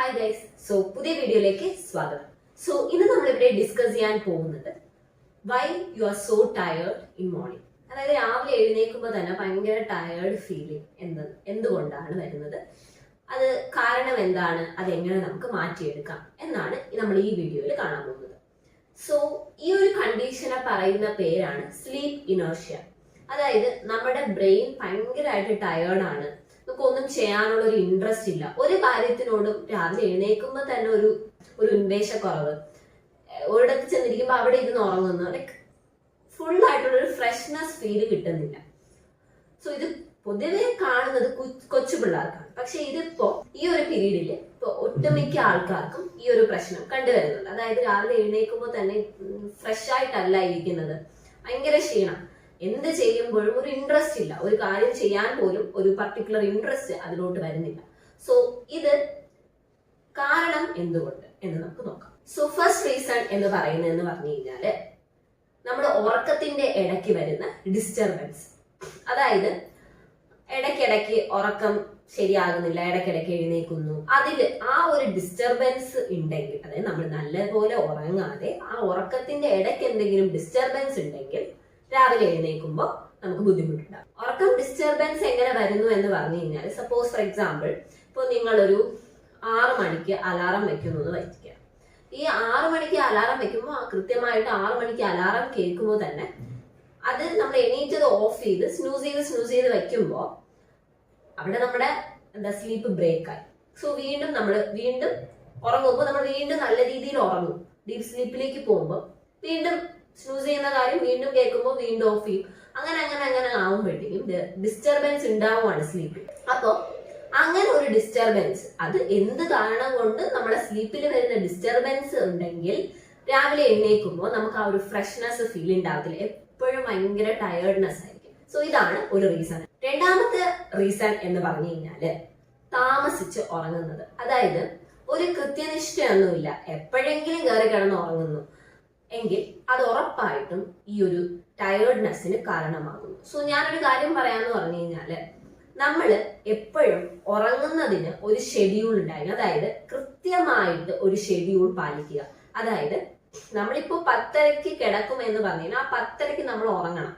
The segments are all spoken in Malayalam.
ഹായ് ഗൈസ് സോ പുതിയ വീഡിയോയിലേക്ക് സ്വാഗതം. സോ ഇന്ന് നമ്മൾ ഇവിടെ ഡിസ്കസ് ചെയ്യാൻ പോകുന്നത് why you are so tired in morning അതായത് രാവിലെ എഴുന്നേൽക്കുമ്പോൾ തന്നെ ഭയങ്കര ടയേർഡ് ഫീലിംഗ് എന്ത് എന്തുകൊണ്ടാണ് വരുന്നത്? അത് കാരണം എന്താണ്? അതെങ്ങനെ നമുക്ക് മാറ്റിയെടുക്കാം? എന്നാണ് നമ്മൾ ഈ വീഡിയോയിൽ കാണാൻ പോകുന്നത്. സോ ഈ ഒരു കണ്ടീഷനെ പറയുന്ന പേരാണ് സ്ലീപ് ഇനോഷ്യ അതായത് നമ്മുടെ ബ്രെയിൻ ഭയങ്കരമായിട്ട് ടയേർഡാണ് നമുക്ക് ഒന്നും ചെയ്യാനുള്ള ഒരു ഇൻട്രസ്റ്റ് ഇല്ല. ഒരു കാര്യത്തിനോടും രാവിലെ എഴുന്നേൽക്കുമ്പോൾ തന്നെ ഒരു ഒരു ഉന്മേഷക്കുറവ്. ഒരിടത്ത് ചെന്നിരിക്കുമ്പോൾ അവിടെ ഇരുന്ന് ഉറങ്ങുന്നു. ലൈക്ക് ഫുൾ ആയിട്ടുള്ള ഒരു ഫ്രഷ്നെസ് ഫീൽ കിട്ടുന്നില്ല. സോ ഇത് പൊതുവെ കാണുന്നത് കൊച്ചു പിള്ളേർക്കാണ്. പക്ഷെ ഇതിപ്പോ ഈ ഒരു പീരീഡിൽ ഇപ്പൊ ഒട്ടുമിക്ക ആൾക്കാർക്കും ഈ ഒരു പ്രശ്നം കണ്ടുവരുന്നുണ്ട്. അതായത് രാവിലെ എഴുന്നേൽക്കുമ്പോൾ തന്നെ ഫ്രഷ് ആയിട്ടല്ല ഇരിക്കുന്നത്. ഭയങ്കര ക്ഷീണം. എന്ത് ചെയ്യുമ്പോഴും ഒരു ഇൻട്രസ്റ്റ് ഇല്ല. ഒരു കാര്യം ചെയ്യാൻ പോലും ഒരു പർട്ടിക്കുലർ ഇൻട്രസ്റ്റ് അതിലോട്ട് വരുന്നില്ല. സോ ഇത് കാരണം എന്തുകൊണ്ട് എന്ന് നമുക്ക് നോക്കാം. സോ ഫസ്റ്റ് റീസൺ എന്ന് പറയുന്നതെന്ന് പറഞ്ഞു കഴിഞ്ഞാൽ നമ്മുടെ ഉറക്കത്തിന്റെ ഇടയ്ക്ക് വരുന്ന ഡിസ്റ്റർബൻസ് അതായത് ഇടയ്ക്കിടയ്ക്ക് ഉറക്കം ശരിയാകുന്നില്ല ഇടയ്ക്കിടയ്ക്ക് എഴുന്നേക്കുന്നു അതിൽ ആ ഒരു ഡിസ്റ്റർബൻസ് ഉണ്ടെങ്കിൽ അതായത് നമ്മൾ നല്ലപോലെ ഉറങ്ങാതെ ആ ഉറക്കത്തിന്റെ ഇടയ്ക്ക് എന്തെങ്കിലും ഡിസ്റ്റർബൻസ് ഉണ്ടെങ്കിൽ രാവിലെ എഴുന്നേൽക്കുമ്പോൾ നമുക്ക് ബുദ്ധിമുട്ടുണ്ടാകും ഉറക്കം ഡിസ്റ്റർബൻസ് എങ്ങനെ വരുന്നു എന്ന് പറഞ്ഞു കഴിഞ്ഞാൽ സപ്പോസ് ഫോർ എക്സാമ്പിൾ ഇപ്പോൾ നിങ്ങളൊരു ആറ് മണിക്ക് അലാറം വെക്കുന്നു എന്ന് വയ്ക്കുക. ഈ ആറ് മണിക്ക് അലാറം വെക്കുമ്പോൾ ആ കൃത്യമായിട്ട് ആറ് മണിക്ക് അലാറം കേൾക്കുമ്പോൾ തന്നെ അത് നമ്മൾ എണീറ്റത് ഓഫ് ചെയ്ത് സ്നൂസ് ചെയ്ത് സ്നൂസ് ചെയ്ത് വെക്കുമ്പോൾ അവിടെ നമ്മുടെ എന്താ സ്ലീപ്പ് ബ്രേക്ക് ആയി. സോ വീണ്ടും നമ്മൾ വീണ്ടും ഉറങ്ങുമ്പോൾ നമ്മൾ വീണ്ടും നല്ല രീതിയിൽ ഉറങ്ങും. ഡീപ് സ്ലീപ്പിലേക്ക് പോകുമ്പോൾ വീണ്ടും സ്നൂസ് ചെയ്യുന്ന കാര്യം വീണ്ടും കേൾക്കുമ്പോൾ വീണ്ടും ഓഫ് ചെയ്യും. അങ്ങനെ അങ്ങനെ അങ്ങനെ ആവുമ്പോഴത്തേക്കും ഡിസ്റ്റർബൻസ് ഉണ്ടാവുകയാണ് സ്ലീപ്പിൽ അപ്പോൾ അങ്ങനെ ഒരു ഡിസ്റ്റർബൻസ് അത് എന്ത് കാരണം കൊണ്ട് നമ്മുടെ സ്ലീപ്പിൽ വരുന്ന ഡിസ്റ്റർബൻസ് ഉണ്ടെങ്കിൽ രാവിലെ എഴുന്നേൽക്കുമ്പോൾ നമുക്ക് ആ ഒരു ഫ്രഷ്നെസ് ഫീൽ ഉണ്ടാവത്തില്ല. എപ്പോഴും ഭയങ്കര ടയേർഡ്നെസ് ആയിരിക്കും. സോ ഇതാണ് ഒരു റീസൺ രണ്ടാമത്തെ റീസൺ എന്ന് പറഞ്ഞു കഴിഞ്ഞാൽ താമസിച്ച് ഉറങ്ങുന്നത്. അതായത് ഒരു കൃത്യനിഷ്ഠയൊന്നുമില്ല. എപ്പോഴെങ്കിലും കയറി കിടന്ന് ഉറങ്ങുന്നു. എങ്കിൽ അത് ഉറപ്പായിട്ടും ഈ ഒരു ടയേർഡ്നെസ്സിന് കാരണമാകുന്നു. സോ ഞാനൊരു കാര്യം പറയാന്ന് പറഞ്ഞു കഴിഞ്ഞാൽ നമ്മൾ എപ്പോഴും ഉറങ്ങുന്നതിന് ഒരു ഷെഡ്യൂൾ ഉണ്ടായിരുന്നു. അതായത് കൃത്യമായിട്ട് ഒരു ഷെഡ്യൂൾ പാലിക്കുക. അതായത് നമ്മളിപ്പോ പത്തരയ്ക്ക് കിടക്കും എന്ന് പറഞ്ഞാൽ ആ പത്തരയ്ക്ക് നമ്മൾ ഉറങ്ങണം.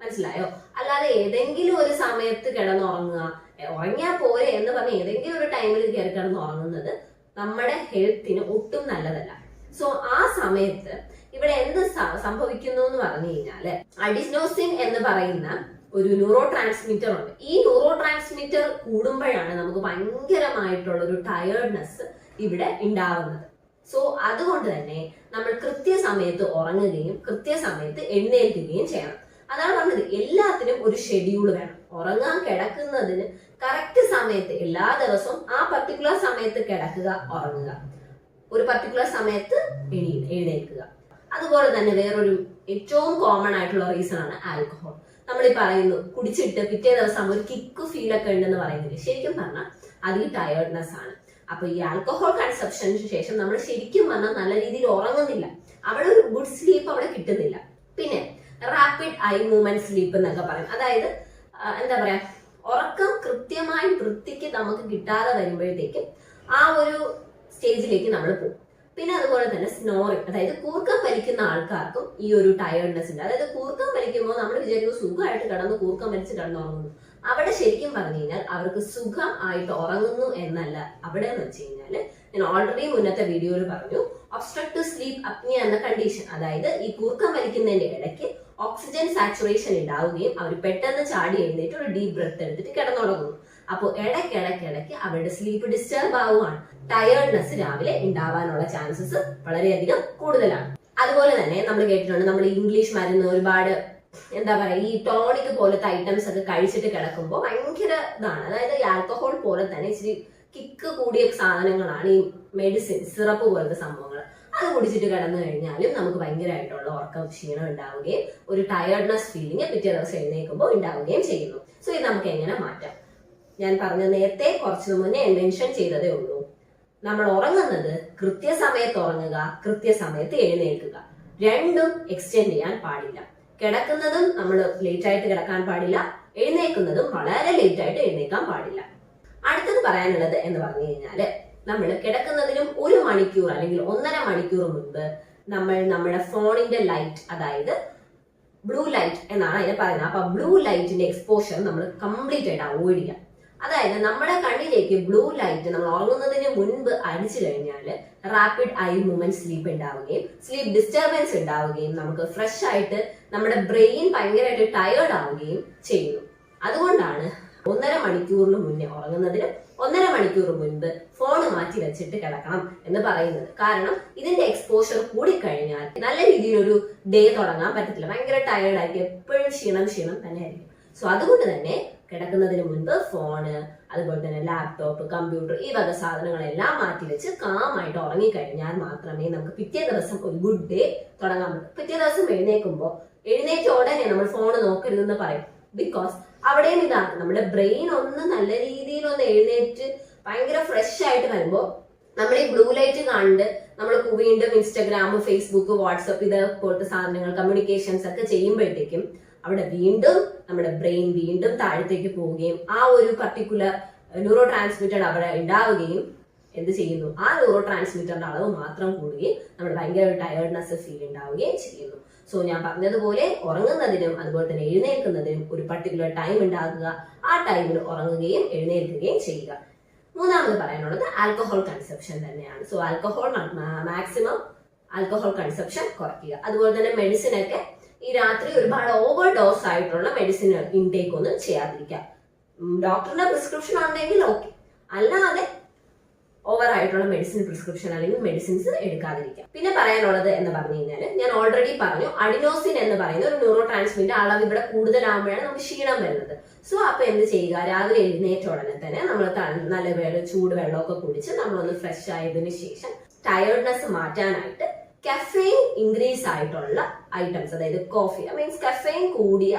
മനസ്സിലായോ? അല്ലാതെ ഏതെങ്കിലും ഒരു സമയത്ത് കിടന്നുറങ്ങുക ഉറങ്ങിയാൽ പോരെ എന്ന് പറഞ്ഞ് ഏതെങ്കിലും ഒരു ടൈമിൽ കയറി കിടന്ന് ഉറങ്ങുന്നത് നമ്മുടെ ഹെൽത്തിന് ഒട്ടും നല്ലതല്ല. സോ ആ സമയത്ത് ഇവിടെ എന്ത് സംഭവിക്കുന്നു എന്ന് പറഞ്ഞു കഴിഞ്ഞാൽ അഡിസ്നോസിൻ എന്ന് പറയുന്ന ഒരു ന്യൂറോ ട്രാൻസ്മിറ്റർ ഉണ്ട്. ഈ ന്യൂറോ ട്രാൻസ്മിറ്റർ കൂടുമ്പോഴാണ് നമുക്ക് ഭയങ്കരമായിട്ടുള്ള ഒരു ടയേർഡ്നെസ് ഇവിടെ ഉണ്ടാവുന്നത്. സോ അതുകൊണ്ട് തന്നെ നമ്മൾ കൃത്യസമയത്ത് ഉറങ്ങുകയും കൃത്യസമയത്ത് എഴുന്നേൽക്കുകയും ചെയ്യണം. അതാണ് പറഞ്ഞത്. എല്ലാത്തിനും ഒരു ഷെഡ്യൂൾ വേണം. ഉറങ്ങാൻ കിടക്കുന്നതിന് കറക്റ്റ് സമയത്ത് എല്ലാ ദിവസവും ആ പർട്ടിക്കുലർ സമയത്ത് കിടക്കുക ഉറങ്ങുക. ഒരു പർട്ടിക്കുലർ സമയത്ത് എഴുന്നേൽക്കുക. അതുപോലെ തന്നെ വേറൊരു ഏറ്റവും കോമൺ ആയിട്ടുള്ള റീസൺ ആണ് ആൽക്കഹോൾ നമ്മൾ ഈ പറയുന്നു കുടിച്ചിട്ട് പിറ്റേ ദിവസം ഒരു കിക്ക് ഫീൽ ഒക്കെ ഉണ്ടെന്ന് പറയുന്നില്ല? ശരിക്കും പറഞ്ഞാൽ അതിൽ ടയേർഡ്നെസ് ആണ്. അപ്പൊ ഈ ആൽക്കഹോൾ കൺസപ്ഷന് ശേഷം നമ്മൾ ശരിക്കും പറഞ്ഞാൽ നല്ല രീതിയിൽ ഉറങ്ങുന്നില്ല. അവിടെ ഒരു ഗുഡ് സ്ലീപ്പ് അവിടെ കിട്ടുന്നില്ല. പിന്നെ റാപ്പിഡ് ഐ മൂവ്മെന്റ് സ്ലീപ്പ് എന്നൊക്കെ പറയും. അതായത് എന്താ പറയാ ഉറക്കം കൃത്യമായി വൃത്തിക്ക് നമുക്ക് കിട്ടാതെ വരുമ്പോഴത്തേക്കും ആ ഒരു സ്റ്റേജിലേക്ക് നമ്മൾ പോകും. പിന്നെ അതുപോലെ തന്നെ സ്നോറിങ് അതായത് കൂർക്കം വലിക്കുന്ന ആൾക്കാർക്കും ഈ ഒരു ടയർഡ്നെസ് ഉണ്ട്. അതായത് കൂർക്കം വലിക്കുമ്പോൾ നമ്മൾ വിചാരിക്കും സുഖമായിട്ട് കിടന്ന് കൂർക്കം വലിച്ച് കിടന്നുറങ്ങുന്നു. അവിടെ ശരിക്കും പറഞ്ഞു കഴിഞ്ഞാൽ അവർക്ക് സുഖം ആയിട്ട് ഉറങ്ങുന്നു എന്നല്ല. അവിടെ എന്ന് വെച്ച് കഴിഞ്ഞാൽ ഞാൻ ഓൾറെഡി മുന്നത്തെ വീഡിയോയിൽ പറഞ്ഞു ഒബ്സ്ട്രക്റ്റീവ് സ്ലീപ്പ് അപ്നിയ എന്ന കണ്ടീഷൻ അതായത് ഈ കൂർക്കം വലിക്കുന്നതിന്റെ ഇടയ്ക്ക് ഓക്സിജൻ സാച്ചുറേഷൻ ഉണ്ടാവുകയും അവർ പെട്ടെന്ന് ചാടി എഴുന്നേറ്റ് ഒരു ഡീപ് ബ്രത്ത് എടുത്തിട്ട് കിടന്നുറങ്ങുന്നു. അപ്പോൾ ഇടയ്ക്കിടയ്ക്കിടയ്ക്ക് അവരുടെ സ്ലീപ്പ് ഡിസ്റ്റർബ് ആവുകയാണ് ടയേർഡ്നെസ് രാവിലെ ഉണ്ടാവാനുള്ള ചാൻസസ് വളരെയധികം കൂടുതലാണ്. അതുപോലെ തന്നെ നമ്മൾ കേട്ടിട്ടുണ്ട് നമ്മൾ ഇംഗ്ലീഷ് മരുന്ന് ഒരുപാട് എന്താ പറയാ ഈ ടോണിക് പോലത്തെ ഐറ്റംസ് ഒക്കെ കഴിച്ചിട്ട് കിടക്കുമ്പോൾ ഭയങ്കര ഇതാണ്. അതായത് ഈ ആൽക്കഹോൾ പോലെ തന്നെ ഇച്ചിരി കിക്ക് കൂടിയ സാധനങ്ങളാണ് ഈ മെഡിസിൻ സിറപ്പ് പോലത്തെ സംഭവങ്ങൾ. അത് കുടിച്ചിട്ട് കിടന്നു കഴിഞ്ഞാലും നമുക്ക് ഭയങ്കരമായിട്ടുള്ള ഉറക്കം ക്ഷീണം ഉണ്ടാവുകയും ഒരു ടയർഡ്നെസ് ഫീലിംഗ് പിറ്റേ ദിവസം എഴുന്നേൽക്കുമ്പോൾ ഉണ്ടാവുകയും ചെയ്യുന്നു. സോ ഇത് നമുക്ക് എങ്ങനെ മാറ്റാം? ഞാൻ പറഞ്ഞ നേരത്തെ കുറച്ചു മുന്നേ മെൻഷൻ ചെയ്തതേ ഉള്ളൂ. നമ്മൾ ഉറങ്ങുന്നത് കൃത്യസമയത്ത് ഉറങ്ങുക കൃത്യസമയത്ത് എഴുന്നേൽക്കുക. രണ്ടും എക്സ്റ്റെൻഡ് ചെയ്യാൻ പാടില്ല. കിടക്കുന്നതും നമ്മൾ ലേറ്റ് ആയിട്ട് കിടക്കാൻ പാടില്ല എഴുന്നേൽക്കുന്നതും വളരെ ലേറ്റ് ആയിട്ട് എഴുന്നേക്കാൻ പാടില്ല. അടുത്തത് പറയാനുള്ളത് എന്ന് പറഞ്ഞു കഴിഞ്ഞാൽ നമ്മൾ കിടക്കുന്നതിനും ഒരു മണിക്കൂർ അല്ലെങ്കിൽ ഒന്നര മണിക്കൂർ മുൻപ് നമ്മൾ നമ്മുടെ ഫോണിന്റെ ലൈറ്റ് അതായത് ബ്ലൂ ലൈറ്റ് എന്നാണ് അതിനെ പറയുന്നത്. അപ്പൊ ബ്ലൂ ലൈറ്റിന്റെ എക്സ്പോഷർ നമ്മൾ കംപ്ലീറ്റ് ആയിട്ട് അവോയ്ഡ് ചെയ്യാം അതായത് നമ്മുടെ കണ്ണിലേക്ക് ബ്ലൂ ലൈറ്റ് നമ്മൾ ഉറങ്ങുന്നതിന് മുൻപ് അടിച്ചു കഴിഞ്ഞാൽ റാപ്പിഡ് ഐ മൂവ്മെന്റ് സ്ലീപ്പ് ഉണ്ടാവുകയും സ്ലീപ്പ് ഡിസ്റ്റർബൻസ് ഉണ്ടാവുകയും നമുക്ക് ഫ്രഷ് ആയിട്ട് നമ്മുടെ ബ്രെയിൻ ഭയങ്കരമായിട്ട് ടയേർഡ് ആവുകയും ചെയ്യുന്നു. അതുകൊണ്ടാണ് ഒന്നര മണിക്കൂറിന് മുന്നേ ഉറങ്ങുന്നതിന് ഒന്നര മണിക്കൂർ മുൻപ് ഫോൺ മാറ്റി വെച്ചിട്ട് കിടക്കണം എന്ന് പറയുന്നത്. കാരണം ഇതിന്റെ എക്സ്പോഷർ കൂടിക്കഴിഞ്ഞാൽ നല്ല രീതിയിൽ ഒരു ഡേ തുടങ്ങാൻ പറ്റത്തില്ല. ഭയങ്കര ടയേർഡ് ആയിരിക്കും എപ്പോഴും ക്ഷീണം ക്ഷീണം തന്നെ ആയിരിക്കും സോ അതുകൊണ്ട് തന്നെ കിടക്കുന്നതിന് മുൻപ് ഫോണ് അതുപോലെ തന്നെ ലാപ്ടോപ്പ് കമ്പ്യൂട്ടർ ഈ വക സാധനങ്ങളെല്ലാം മാറ്റി വെച്ച് കാമായിട്ട് ഉറങ്ങിക്കഴിഞ്ഞാൽ മാത്രമേ നമുക്ക് പിറ്റേ ദിവസം ഒരു ഗുഡ് ഡേ തുടങ്ങാൻ പറ്റൂ. പിറ്റേ ദിവസം എഴുന്നേക്കുമ്പോൾ എഴുന്നേറ്റ ഉടനെ നമ്മൾ ഫോൺ നോക്കരുതെന്ന് പറയും. ബിക്കോസ് അവിടെയും ഇതാണ് നമ്മുടെ ബ്രെയിൻ ഒന്ന് നല്ല രീതിയിൽ ഒന്ന് എഴുന്നേറ്റ് ഭയങ്കര ഫ്രഷ് ആയിട്ട് വരുമ്പോൾ നമ്മൾ ഈ ബ്ലൂ ലൈറ്റ് കണ്ട് നമ്മൾ വീണ്ടും ഇൻസ്റ്റാഗ്രാം ഫേസ്ബുക്ക് വാട്സപ്പ് ഇത് പോലത്തെ സാധനങ്ങൾ കമ്മ്യൂണിക്കേഷൻസ് ഒക്കെ ചെയ്യുമ്പോഴത്തേക്കും അവിടെ വീണ്ടും നമ്മുടെ ബ്രെയിൻ വീണ്ടും താഴത്തേക്ക് പോവുകയും ആ ഒരു പർട്ടിക്കുലർ ന്യൂറോ ട്രാൻസ്മിറ്റർ അവിടെ ഉണ്ടാവുകയും എന്ത് ചെയ്യുന്നു? ആ ന്യൂറോ ട്രാൻസ്മിറ്ററിന്റെ അളവ് മാത്രം കൂടുകയും നമ്മൾ ഭയങ്കര ടയർഡ്നെസ് ഫീൽ ഉണ്ടാവുകയും ചെയ്യുന്നു. സോ ഞാൻ പറഞ്ഞതുപോലെ ഉറങ്ങുന്നതിനും അതുപോലെ തന്നെ എഴുന്നേൽക്കുന്നതിനും ഒരു പർട്ടിക്കുലർ ടൈം ഉണ്ടാകുക ആ ടൈമിൽ ഉറങ്ങുകയും എഴുന്നേൽക്കുകയും ചെയ്യുക. മൂന്നാമത് പറയാനുള്ളത് ആൽക്കഹോൾ കൺസപ്ഷൻ തന്നെയാണ്. So alcohol maximum alcohol consumption കുറയ്ക്കുക. അതുപോലെ തന്നെ മെഡിസിൻ ഒക്കെ ഈ രാത്രി ഒരുപാട് ഓവർ ഡോസ് ആയിട്ടുള്ള മെഡിസിൻ ഇൻടേക്ക് ഒന്നും ചെയ്യാതിരിക്കുക. ഡോക്ടറിന്റെ പ്രിസ്ക്രിപ്ഷൻ ഉണ്ടെങ്കിൽ ഓക്കെ അല്ലാതെ ഓവർ ആയിട്ടുള്ള മെഡിസിൻ പ്രിസ്ക്രിപ്ഷൻ അല്ലെങ്കിൽ മെഡിസിൻസ് എടുക്കാതിരിക്കാം പിന്നെ പറയാനുള്ളത് എന്ന് പറഞ്ഞു കഴിഞ്ഞാൽ ഞാൻ ഓൾറെഡി പറഞ്ഞു അഡിനോസിൻ എന്ന് പറയുന്ന ഒരു ന്യൂറോ ട്രാൻസ്മിറ്റർ അളവ് ഇവിടെ കൂടുതലാകുമ്പോഴാണ് നമുക്ക് ക്ഷീണം വരുന്നത്. സോ അപ്പൊ എന്ത് ചെയ്യുക? രാവിലെ എഴുന്നേറ്റ ഉടനെ തന്നെ നമ്മൾ നല്ല വെള്ളം ചൂട് വെള്ളമൊക്കെ കുടിച്ച് നമ്മളൊന്ന് ഫ്രഷ് ആയതിനു ശേഷം ടയർഡ്നെസ് മാറ്റാനായിട്ട് കഫെയിൻ ഇൻക്രീസ് ആയിട്ടുള്ള ഐറ്റംസ് അതായത് കോഫി മീൻസ് കഫെയിൻ കൂടിയ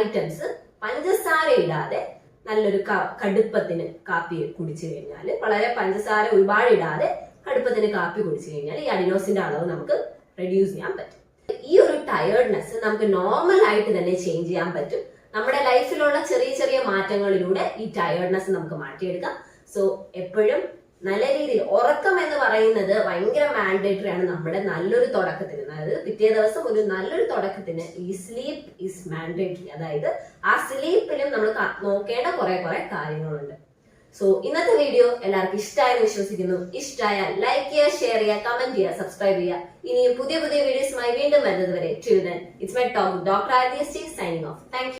ഐറ്റംസ് പഞ്ചസാര ഇടാതെ നല്ലൊരു കടുപ്പത്തിന് കാപ്പി കുടിച്ചു കഴിഞ്ഞാൽ വളരെ പഞ്ചസാര ഒരുപാട് ഇടാതെ കടുപ്പത്തിന് കാപ്പി കുടിച്ചു കഴിഞ്ഞാൽ ഈ അഡിനോസിന്റെ അളവ് നമുക്ക് റെഡ്യൂസ് ചെയ്യാൻ പറ്റും. ഈ ഒരു ടയേർഡ്നെസ് നമുക്ക് നോർമൽ ആയിട്ട് തന്നെ ചേഞ്ച് ചെയ്യാൻ പറ്റും. നമ്മുടെ ലൈഫിലുള്ള ചെറിയ ചെറിയ മാറ്റങ്ങളിലൂടെ ഈ ടയേർഡ്നെസ് നമുക്ക് മാറ്റിയെടുക്കാം. സോ എപ്പോഴും നല്ല രീതിയിൽ ഉറക്കം എന്ന് പറയുന്നത് ഭയങ്കര മാൻഡേറ്ററി ആണ് നമ്മുടെ നല്ലൊരു തുടക്കത്തിന്. അതായത് പിറ്റേ ദിവസം ഒരു നല്ലൊരു തുടക്കത്തിന് ഈ സ്ലീപ്പ് ഈസ് മാൻഡേറ്ററി അതായത് ആ സ്ലീപ്പിലും നമ്മൾ നോക്കേണ്ട കുറെ കുറെ കാര്യങ്ങളുണ്ട്. സോ ഇന്നത്തെ വീഡിയോ എല്ലാവർക്കും ഇഷ്ടമായെന്ന് വിശ്വസിക്കുന്നു. ഇഷ്ടമായാൽ ലൈക്ക് ചെയ്യുക ഷെയർ ചെയ്യുക കമന്റ് ചെയ്യുക സബ്സ്ക്രൈബ് ചെയ്യുക. ഇനിയും പുതിയ പുതിയ വീഡിയോസുമായി വീണ്ടും വരുന്നത് വരെ it's my talk doctor R signing off thank